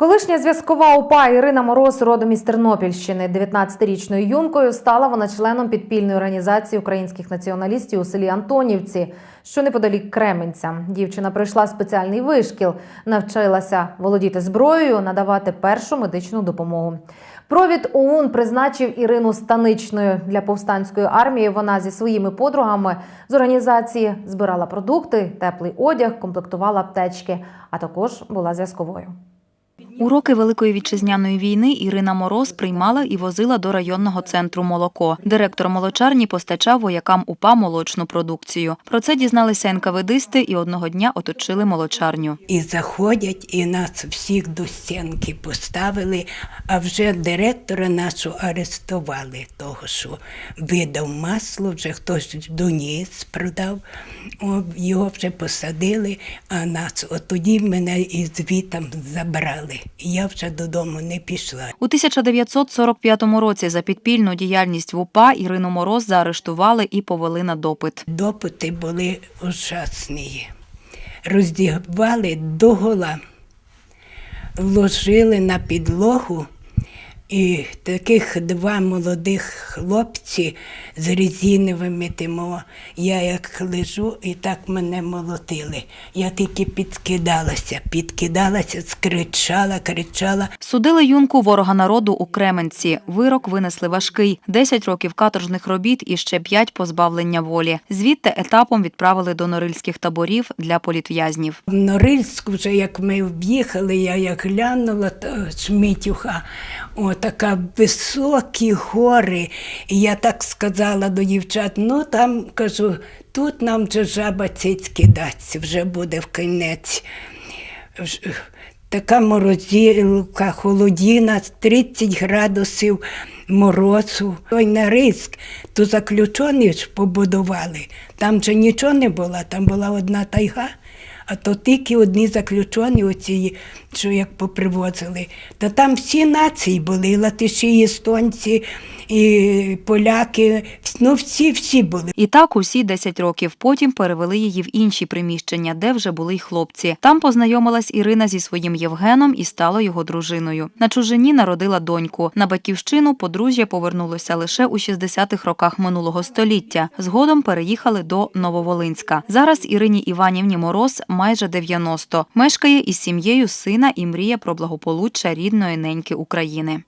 Колишня зв'язкова УПА Ірина Мороз, родом із Тернопільщини, 19-річною юнкою, стала вона членом підпільної організації українських націоналістів у селі Антонівці, що неподалік Кременця. Дівчина пройшла спеціальний вишкіл, навчилася володіти зброєю, надавати першу медичну допомогу. Провід ОУН призначив Ірину станичною для повстанської армії. Вона зі своїми подругами з організації збирала продукти, теплий одяг, комплектувала аптечки, а також була зв'язковою. У роки Великої вітчизняної війни Ірина Мороз приймала і возила до районного центру молоко. Директор молочарні постачав воякам УПА молочну продукцію. Про це дізналися НКВДисти і одного дня оточили молочарню. І заходять, і нас всіх до стінки поставили, а вже директора нашого арестували, того, що видав масло, вже хтось доніс, продав, його вже посадили, а нас от тоді мене і звітом забрали. І я вже додому не пішла. У 1945 році за підпільну діяльність в УПА Ірину Мороз заарештували і повели на допит. Допити були ужасні. Роздягали догола, ложили на підлогу, і таких два молодих хлопці з резиновими тимо. Я як лежу, і так мене молотили. Я тільки підкидалася, підкидалася, скричала, кричала. Судили юнку ворога народу у Кременці. Вирок винесли важкий: 10 років каторжних робіт і ще 5 позбавлення волі. Звідти етапом відправили до норильських таборів для політв'язнів. В Норильську вже як ми в'їхали, я як глянула то Шмітюха, о, така високі гори. І я так сказала до дівчат, ну там кажу, тут нам вже жаба цицьки дасть, вже буде в кінець. Така морозилка, холодіна, 30 градусів морозу. Ой, на риск, то заключені ж побудували. Там же нічого не було, там була одна тайга. А то тільки одні заключені, оці, що як попривозили. Та там всі нації були, латиші, естонці, і поляки, ну всі, всі були. І так усі 10 років. Потім перевели її в інші приміщення, де вже були й хлопці. Там познайомилась Ірина зі своїм Євгеном і стала його дружиною. На чужині народила доньку. На батьківщину подружжя повернулося лише у 60-х роках минулого століття. Згодом переїхали до Нововолинська. Зараз Ірині Іванівні Мороз майже 90. Мешкає із сім'єю сина і мріє про благополуччя рідної неньки України.